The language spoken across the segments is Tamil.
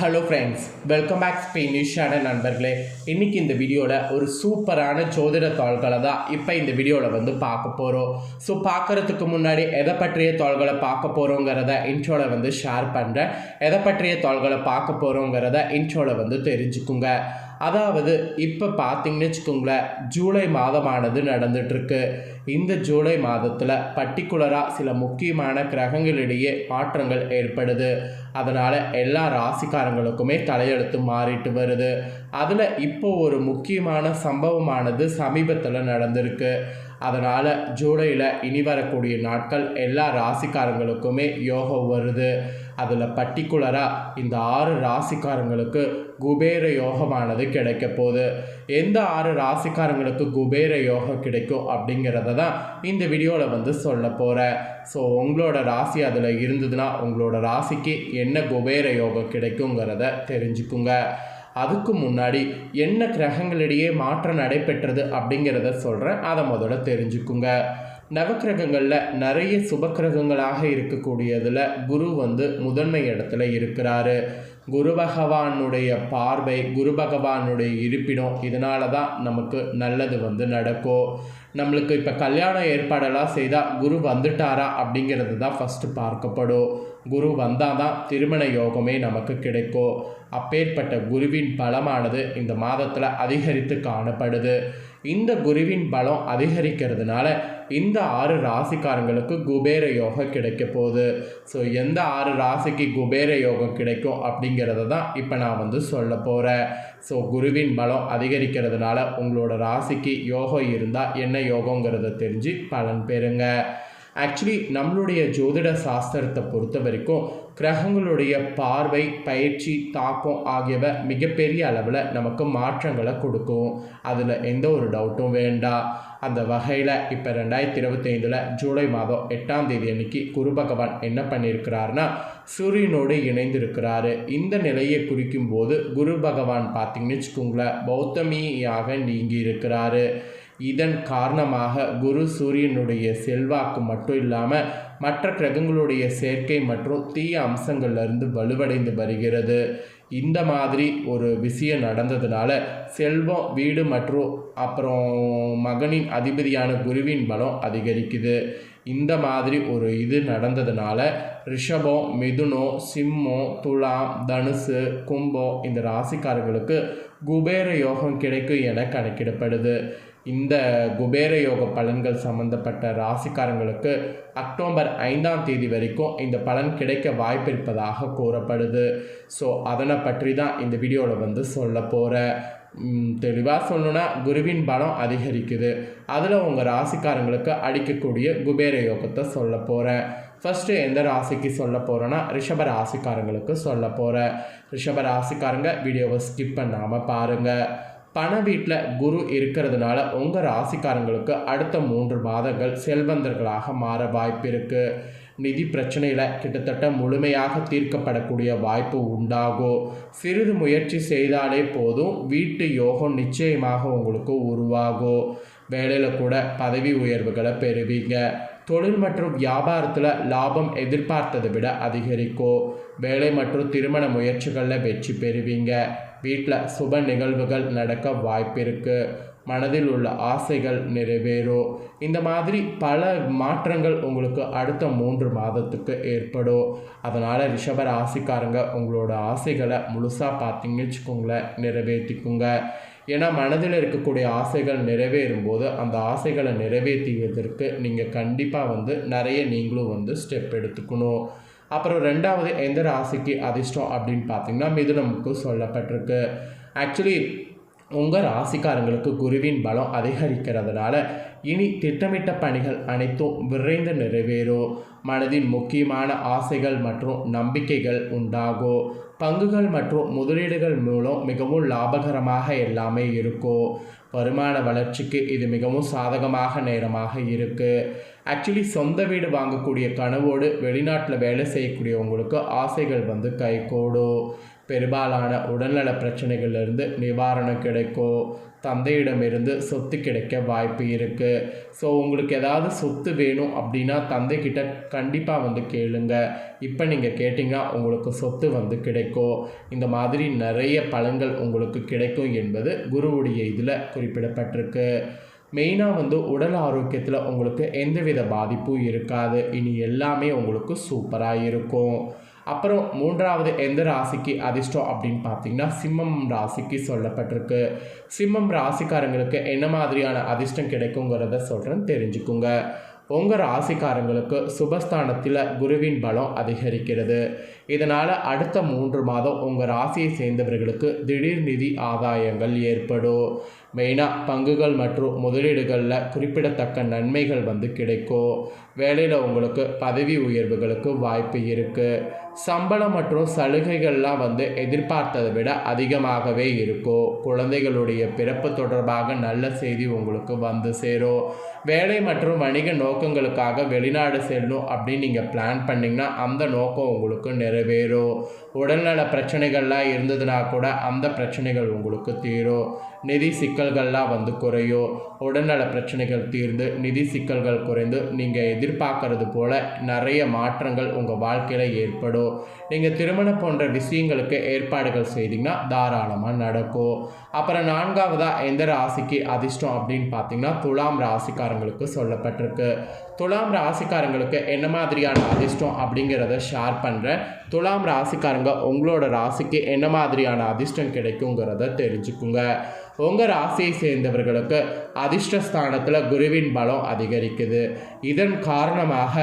ஹலோ ஃப்ரெண்ட்ஸ் வெல்கம் பேக் ஸ்பெயினிஷான நண்பர்களே. இன்றைக்கி இந்த வீடியோவில் ஒரு சூப்பரான ஜோதிட தாள்களை தான் இப்போ இந்த வீடியோவில் வந்து பார்க்க போகிறோம் ஸோ பார்க்குறதுக்கு முன்னாடி எதை பற்றிய தாள்களை பார்க்க போகிறோங்கிறத இன்ட்ரோவில் வந்து ஷேர் பண்ணுறேன் எதை பற்றிய தாள்களை பார்க்க போகிறோங்கிறத இன்ட்ரோவில் வந்து தெரிஞ்சுக்குங்க. அதாவது இப்போ பார்த்தீங்கன்னு வச்சுக்கோங்களேன் ஜூலை மாதமானது நடந்துட்டுருக்கு. இந்த ஜூலை மாதத்தில் பர்டிகுலராக சில முக்கியமான கிரகங்களிடையே மாற்றங்கள் ஏற்படுது. அதனால் எல்லா ராசிக்காரங்களுக்குமே தலையெழுத்து மாறிட்டு வருது. அதில் இப்போ ஒரு முக்கியமான சம்பவமானது சமீபத்தில் நடந்திருக்கு. அதனால் ஜூலையில் இனி வரக்கூடிய நாட்கள் எல்லா ராசிக்காரங்களுக்குமே யோகம் வருது. அதில் பர்டிகுலராக இந்த ஆறு ராசிக்காரங்களுக்கு குபேர யோகமானது கிடைக்க போகுது. எந்த ஆறு ராசிக்காரங்களுக்கு குபேர யோகம் கிடைக்கும் அப்படிங்கிறத தான் இந்த வீடியோவில் வந்து சொல்ல போகிறேன் ஸோ உங்களோட ராசி அதில் இருந்ததுன்னா உங்களோட ராசிக்கு என்ன குபேர யோகம் கிடைக்குங்கிறத தெரிஞ்சுக்குங்க. அதுக்கு முன்னாடி என்ன கிரகங்களிடையே மாற்றம் நடைபெற்றது அப்படிங்கிறத சொல்கிறேன் அதை முதல்ல தெரிஞ்சுக்குங்க. நவக்கிரகங்களில் நிறைய சுபக்கிரகங்களாக இருக்கக்கூடியதில் குரு வந்து முதன்மை இடத்துல இருக்கிறாரு. குரு பகவானுடைய பார்வை குரு பகவானுடைய இருப்பிடம் இதனால தான் நமக்கு நல்லது வந்து நடக்கும் நம்மளுக்கு இப்போ கல்யாணம் ஏற்பாடெல்லாம் செய்தால் குரு வந்துட்டாரா அப்படிங்கிறது தான் ஃபஸ்ட்டு பார்க்கப்படும். குரு வந்தால் தான் திருமண யோகமே நமக்கு கிடைக்கும் அப்பேற்பட்ட குருவின் பலமானது இந்த மாதத்தில் அதிகரித்து காணப்படுது. இந்த குருவின் பலம் அதிகரிக்கிறதுனால இந்த ஆறு ராசிக்காரங்களுக்கு குபேர யோகம் கிடைக்க போகுது. ஸோ எந்த ஆறு ராசிக்கு குபேர யோகம் கிடைக்கும் அப்படிங்கிறத தான் இப்போ நான் வந்து சொல்ல போகிறேன் ஸோ குருவின் பலம் அதிகரிக்கிறதுனால உங்களோட ராசிக்கு யோகம் இருந்தால் என்ன யோகங்கிறத தெரிஞ்சு பலன் பெறுங்க. ஆக்சுவலி நம்மளுடைய ஜோதிட சாஸ்திரத்தை பொறுத்த வரைக்கும் கிரகங்களுடைய பார்வை பயிற்சி தாக்கம் ஆகியவை மிகப்பெரிய அளவில் நமக்கு மாற்றங்களை கொடுக்கும். அதில் எந்த ஒரு டவுட்டும் வேண்டாம் அந்த வகையில் இப்போ ரெண்டாயிரத்தி இருபத்தைந்தில் ஜூலை மாதம் எட்டாம் தேதி அன்னைக்கு குரு பகவான் என்ன பண்ணியிருக்கிறாருன்னா சூரியனோடு இணைந்திருக்கிறாரு. இந்த நிலையை குறிக்கும் போது குரு பகவான் பார்த்தீங்கன்னு வச்சுக்கோங்களேன் பௌத்தமியாக நீங்கி இருக்கிறாரு இதன் காரணமாக குரு சூரியனுடைய செல்வாக்கு மட்டும் இல்லாமல் மற்ற கிரகங்களுடைய சேர்க்கை மற்றும் தீய அம்சங்கள்லேருந்து வலுவடைந்து வருகிறது. இந்த மாதிரி ஒரு விஷயம் நடந்ததுனால செல்வம் வீடு மற்றும் அப்புறம் மகனின் அதிபதியான குருவின் பலம் அதிகரிக்குது. இந்த மாதிரி ஒரு இது நடந்ததுனால ரிஷபம் மிதுனம் சிம்மம் துலாம் தனுசு கும்பம் இந்த ராசிக்காரர்களுக்கு குபேர யோகம் கிடைக்கும் என கணக்கிடப்படுது. இந்த குபேர யோக பலன்கள் சம்பந்தப்பட்ட ராசிக்காரங்களுக்கு அக்டோபர் ஐந்தாம் தேதி வரைக்கும் இந்த பலன் கிடைக்க வாய்ப்பு இருப்பதாக கூறப்படுது. ஸோ அதனை பற்றி தான் இந்த வீடியோவில் வந்து சொல்ல போகிறேன் தெளிவாக சொல்லணுன்னா குருவின் பலம் அதிகரிக்குது. அதில் உங்கள் ராசிக்காரங்களுக்கு அடிக்கக்கூடிய குபேர யோகத்தை சொல்ல போகிறேன் ஃபஸ்ட்டு எந்த ராசிக்கு சொல்ல போகிறேன்னா ரிஷப ராசிக்காரங்களுக்கு சொல்ல போகிறேன் ரிஷப ராசிக்காரங்க வீடியோவை ஸ்கிப் பண்ணாமல் பாருங்கள் பண வீட்டில் குரு இருக்கிறதுனால உங்கள் ராசிக்காரங்களுக்கு அடுத்த மூன்று மாதங்கள் செல்வந்தர்களாக மாற வாய்ப்பு இருக்குது நிதி பிரச்சனையில் கிட்டத்தட்ட முழுமையாக தீர்க்கப்படக்கூடிய வாய்ப்பு உண்டாகும். சிறிது முயற்சி செய்தாலே போதும். வீட்டு யோகம் நிச்சயமாக உங்களுக்கு உருவாகும். வேலையில் கூட பதவி உயர்வுகளை பெறுவீங்க. தொழில் மற்றும் வியாபாரத்தில் லாபம் எதிர்பார்த்ததை விட அதிகரிக்கும். வேலை மற்றும் திருமண முயற்சிகளில் வெற்றி பெறுவீங்க. வீட்டில் சுப நிகழ்வுகள் நடக்க வாய்ப்பு இருக்குது மனதில் உள்ள ஆசைகள் நிறைவேறும் இந்த மாதிரி பல மாற்றங்கள் உங்களுக்கு அடுத்த மூன்று மாதத்துக்கு ஏற்படும் அதனால் ரிஷப ராசிக்காரங்க உங்களோட ஆசைகளை முழுசாக பார்த்தீங்கன்னு வச்சுக்கோங்களேன் நிறைவேற்றிக்குங்க. ஏன்னா மனதில் இருக்கக்கூடிய ஆசைகள் நிறைவேறும் போது அந்த ஆசைகளை நிறைவேற்றுவதற்கு நீங்கள் கண்டிப்பாக வந்து நிறைய நீங்களும் வந்து ஸ்டெப் எடுத்துக்கணும். அப்புறம் ரெண்டாவது எந்த ராசிக்கு அதிர்ஷ்டம் அப்படின்னு பார்த்தீங்கன்னா மிதுனமுக்கு சொல்லப்பட்டிருக்கு. ஆக்சுவலி உங்கள் ராசிக்காரங்களுக்கு குருவின் பலம் அதிகரிக்கிறதுனால இனி திட்டமிட்ட பணிகள் அனைத்தும் விரைந்து நிறைவேறும். மனதின் முக்கியமான ஆசைகள் மற்றும் நம்பிக்கைகள் உண்டாகும். பங்குகள் மற்றும் முதலீடுகள் மூலம் மிகவும் லாபகரமாக எல்லாமே இருக்கும். வருமான வளர்ச்சிக்கு இது மிகவும் சாதகமாக நேரமாக இருக்குது ஆக்சுவலி சொந்த வீடு வாங்கக்கூடிய கனவோடு வெளிநாட்டில் வேலை செய்யக்கூடியவங்களுக்கு ஆசைகள் வந்து கைகூடும். பெரும்பாலான உடல்நல பிரச்சனைகள்லேருந்து நிவாரணம் கிடைக்கும் தந்தையிடமிருந்து சொத்து கிடைக்க வாய்ப்பு இருக்குது ஸோ உங்களுக்கு ஏதாவது சொத்து வேணும் அப்படின்னா தந்தைக்கிட்ட கண்டிப்பாக வந்து கேளுங்க. இப்போ நீங்கள் கேட்டிங்கன்னா உங்களுக்கு சொத்து வந்து கிடைக்கும் இந்த மாதிரி நிறைய பலன்கள் உங்களுக்கு கிடைக்கும் என்பது குருவுடைய இதில் குறிப்பிடப்பட்டிருக்கு. மெயினாக வந்து உடல் ஆரோக்கியத்தில் உங்களுக்கு எந்தவித பாதிப்பும் இருக்காது. இனி எல்லாமே உங்களுக்கு சூப்பராக இருக்கும். அப்புறம் மூன்றாவது எந்த ராசிக்கு அதிர்ஷ்டம் அப்படின்னு பார்த்தீங்கன்னா சிம்மம் ராசிக்கு சொல்லப்பட்டிருக்கு. சிம்மம் ராசிக்காரங்களுக்கு என்ன மாதிரியான அதிர்ஷ்டம் கிடைக்குங்கிறத சொல்கிறேன் தெரிஞ்சுக்குங்க. உங்கள் ராசிக்காரங்களுக்கு சுபஸ்தானத்தில் குருவின் பலம் அதிகரிக்கிறது. இதனால் அடுத்த மூன்று மாதம் உங்கள் ராசியை சேர்ந்தவர்களுக்கு திடீர் நிதி ஆதாயங்கள் ஏற்படும். மெயினாக பங்குகள் மற்றும் முதலீடுகளில் குறிப்பிடத்தக்க நன்மைகள் வந்து கிடைக்கும் வேலையில் உங்களுக்கு பதவி உயர்வுகளுக்கு வாய்ப்பு இருக்குது சம்பளம் மற்றும் சலுகைகள்லாம் வந்து எதிர்பார்த்ததை விட அதிகமாகவே இருக்கும் குழந்தைகளுடைய பிறப்பு தொடர்பாக நல்ல செய்தி உங்களுக்கு வந்து சேரும் வேலை மற்றும் வணிக நோக்கங்களுக்காக வெளிநாடு செல்லணும் அப்படின்னு நீங்கள் பிளான் பண்ணிங்கன்னா அந்த நோக்கம் உங்களுக்கு நிறைவேறும் உடல்நல பிரச்சனைகள்லாம் இருந்ததுன்னா கூட அந்த பிரச்சனைகள் உங்களுக்கு தீரும் நிதி சிக்கல்கள்லாம் வந்து குறையும் உடல்நல பிரச்சனைகள் தீர்ந்து நிதி சிக்கல்கள் குறைந்து நீங்கள் எதிர்பார்க்கறது போல் நிறைய மாற்றங்கள் உங்கள் வாழ்க்கையில் ஏற்படும். நீங்கள் திருமணம் போன்ற விஷயங்களுக்கு ஏற்பாடுகள் செய்தீங்கன்னா தாராளமாக நடக்கும். அப்புறம் நான்காவதாக எந்த ராசிக்கு அதிர்ஷ்டம் அப்படின்னு பார்த்தீங்கன்னா துலாம் ராசிக்காரங்களுக்கு சொல்லப்பட்டிருக்கு. துலாம் ராசிக்காரங்களுக்கு என்ன மாதிரியான அதிர்ஷ்டம் அப்படிங்கிறத ஷேர் பண்ணுறேன் துலாம் ராசிக்காரங்க உங்களோட ராசிக்கு என்ன மாதிரியான அதிர்ஷ்டம் கிடைக்குங்கிறத தெரிஞ்சுக்குங்க. உங்கள் ராசியை சேர்ந்தவர்களுக்கு அதிர்ஷ்டஸ்தானத்தில் குருவின் பலம் அதிகரிக்குது. இதன் காரணமாக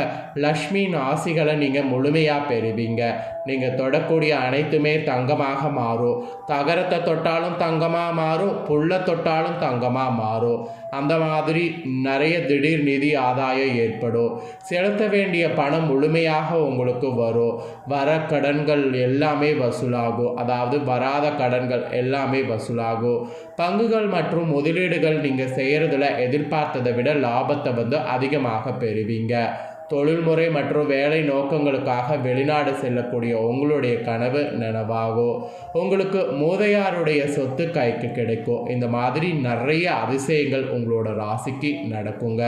லக்ஷ்மியின் ஆசிகளை நீங்கள் முழுமையாக பெறுவீங்க. நீங்கள் தொடக்கூடிய அனைத்துமே தங்கமாக மாறும். தகரத்தை தொட்டாலும் தங்கமாக மாறும் புல்லை தொட்டாலும் தங்கமாக மாறும். அந்த மாதிரி நிறைய திடீர் நிதி ஆதாயம் ஏற்படும். செலுத்த வேண்டிய பணம் முழுமையாக உங்களுக்கு வரும். வர கடன்கள் எல்லாமே வசூலாகும். அதாவது வராத கடன்கள் எல்லாமே வசூலாகும். பங்குகள் மற்றும் முதலீடுகள் நீங்கள் செய்கிறதுல எதிர்பார்த்ததை விட லாபத்தை வந்து அதிகமாக பெறுவீங்க. தொழில்முறை மற்றும் வேலை நோக்கங்களுக்காக வெளிநாடு செல்லக்கூடிய உங்களுடைய கனவு நனவாகும். உங்களுக்கு மூதையாருடைய சொத்து கைக்கு கிடைக்கும். இந்த மாதிரி நிறைய அதிசயங்கள் உங்களோட ராசிக்கு நடக்குங்க.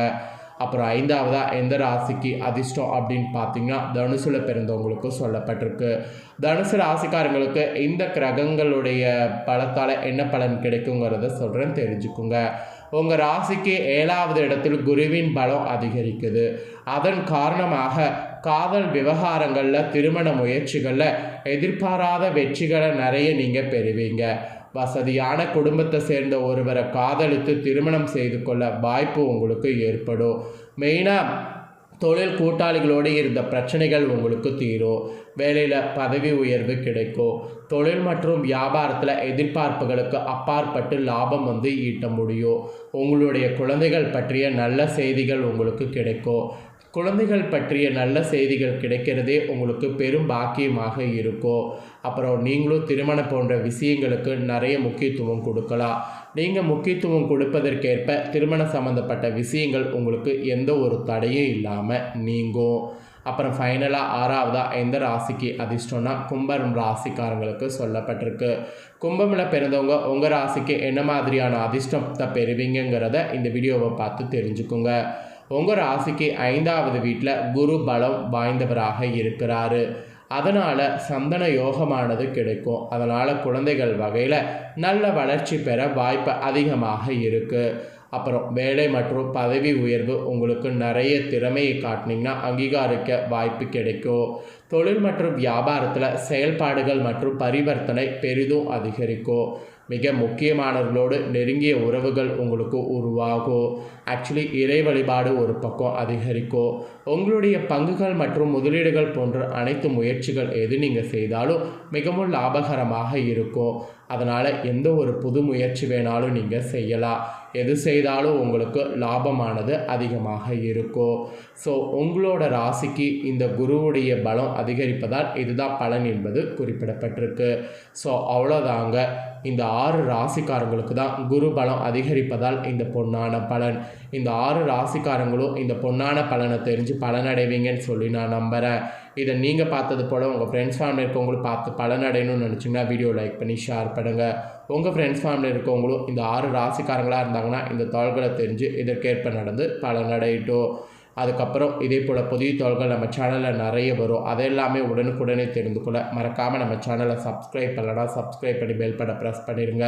அப்புறம் ஐந்தாவதாக எந்த ராசிக்கு அதிர்ஷ்டம் அப்படின்னு பார்த்தீங்கன்னா தனுசுல பிறந்தவங்களுக்கு சொல்லப்பட்டிருக்கு. தனுசு ராசிக்காரங்களுக்கு இந்த கிரகங்களுடைய பலத்தால் என்ன பலன் கிடைக்குங்கிறத சொல்கிறேன் தெரிஞ்சுக்குங்க. உங்கள் ராசிக்கு ஏழாவது இடத்தில் குருவின் பலம் அதிகரிக்குது. அதன் காரணமாக காதல் விவகாரங்களில் திருமண முயற்சிகளில் எதிர்பாராத வெற்றிகளை நிறைய நீங்கள் பெறுவீங்க. வசதியான குடும்பத்தை சேர்ந்த ஒருவரை காதலித்து திருமணம் செய்து கொள்ள வாய்ப்பு உங்களுக்கு ஏற்படும். மெயினாக தொழில் கூட்டாளிகளோடு இருந்த பிரச்சனைகள் உங்களுக்கு தீரும் வேலையில் பதவி உயர்வு கிடைக்கும் தொழில் மற்றும் வியாபாரத்தில் எதிர்பார்ப்புகளுக்கு அப்பாற்பட்டு லாபம் வந்து ஈட்ட முடியும் உங்களுடைய குழந்தைகள் பற்றிய நல்ல செய்திகள் உங்களுக்கு கிடைக்கும் குழந்தைகள் பற்றிய நல்ல செய்திகள் கிடைக்கிறதே உங்களுக்கு பெரும் பாக்கியமாக இருக்கும் அப்புறம் நீங்களும் திருமணம் போன்ற விஷயங்களுக்கு நிறைய முக்கியத்துவம் கொடுக்கலாம். நீங்கள் முக்கியத்துவம் கொடுப்பதற்கேற்ப திருமணம் சம்மந்தப்பட்ட விஷயங்கள் உங்களுக்கு எந்த ஒரு தடையும் இல்லாமல் நீங்கும். அப்புறம் ஃபைனலாக ஆறாவதாக எந்த ராசிக்கு அதிர்ஷ்டம்னா கும்பம் ராசிக்காரங்களுக்கு சொல்லப்பட்டிருக்கு. கும்பமில் பிறந்தவங்க உங்கள் ராசிக்கு என்ன மாதிரியான அதிர்ஷ்டத்தை பெறுவீங்கிறத இந்த வீடியோவை பார்த்து தெரிஞ்சுக்கோங்க. உங்கள் ராசிக்கு ஐந்தாவது வீட்டில் குரு பலம் வாய்ந்தவராக இருக்கிறாரு. அதனால் சந்தன யோகமானது கிடைக்கும். அதனால் குழந்தைகள் வகையில் நல்ல வளர்ச்சி பெற வாய்ப்பு அதிகமாக இருக்குது அப்புறம் வேலை மற்றும் பதவி உயர்வு உங்களுக்கு நிறைய திறமையை காட்டினீங்கன்னா அங்கீகரிக்க வாய்ப்பு கிடைக்கும். தொழில் மற்றும் வியாபாரத்தில் செயல்பாடுகள் மற்றும் பரிவர்த்தனை பெரிதும் அதிகரிக்கும். மிக முக்கியமானவர்களோடு நெருங்கிய உறவுகள் உங்களுக்கு உருவாகும் ஆக்சுவலி இறை வழிபாடு ஒரு பக்கம் அதிகரிக்கும் உங்களுடைய பங்குகள் மற்றும் முதலீடுகள் போன்ற அனைத்து முயற்சிகள் எது நீங்கள் செய்தாலும் மிகவும் லாபகரமாக இருக்கும் அதனால் எந்த ஒரு புது முயற்சி வேணாலும் நீங்கள் செய்யலாம். எது செய்தாலும் உங்களுக்கு லாபமானது அதிகமாக இருக்கும் ஸோ உங்களோட ராசிக்கு இந்த குருவுடைய பலம் அதிகரிப்பதால் இதுதான் பலன் என்பது குறிப்பிடப்பட்டிருக்கு. ஸோ அவ்வளோதாங்க இந்த ஆறு ராசிக்காரங்களுக்கு தான் குரு பலம் அதிகரிப்பதால் இந்த பொன்னான பலன். இந்த ஆறு ராசிக்காரங்களும் இந்த பொன்னான பலனை தெரிஞ்சு பலனடைவீங்கன்னு சொல்லி நான் நம்புகிறேன் இதை நீங்கள் பார்த்தது போல் உங்கள் ஃப்ரெண்ட்ஸ் ஃபேமிலி இருக்கவங்களும் பார்த்து பலனடையணும்னு நினச்சிங்கன்னா வீடியோ லைக் பண்ணி ஷேர் பண்ணுங்கள் உங்கள் ஃப்ரெண்ட்ஸ் ஃபேமிலி இருக்கவங்களும் இந்த ஆறு ராசிக்காரங்களாக இருந்தாங்கன்னா இந்த தாள்களை தெரிஞ்சு இதற்கேற்ப நடந்து பலனடையட்டும். அதுக்கப்புறம் இதே போல் புதிய தோள்கள் நம்ம சேனலில் நிறைய வரும். அதெல்லாமே உடனுக்குடனே தெரிந்து கொள்ள மறக்காமல் நம்ம சேனலை சப்ஸ்கிரைப் பண்ணலாம் சப்ஸ்கிரைப் பண்ணி பெல் பண்ண ப்ரெஸ் பண்ணிடுங்க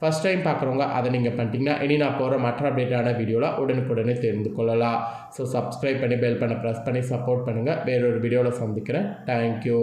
ஃபஸ்ட் டைம் பார்க்குறவங்க அதை நீங்கள் பண்ணிட்டீங்கன்னா இனி நான் போகிற மற்ற அப்டேட்டான வீடியோவில் உடனுக்குடனே தெரிந்து கொள்ளலாம். ஸோ சப்ஸ்கிரைப் பண்ணி பெல் பண்ண ப்ரெஸ் பண்ணி சப்போர்ட் பண்ணுங்கள் வேறொரு வீடியோவில் சந்திக்கிறேன். தேங்க்யூ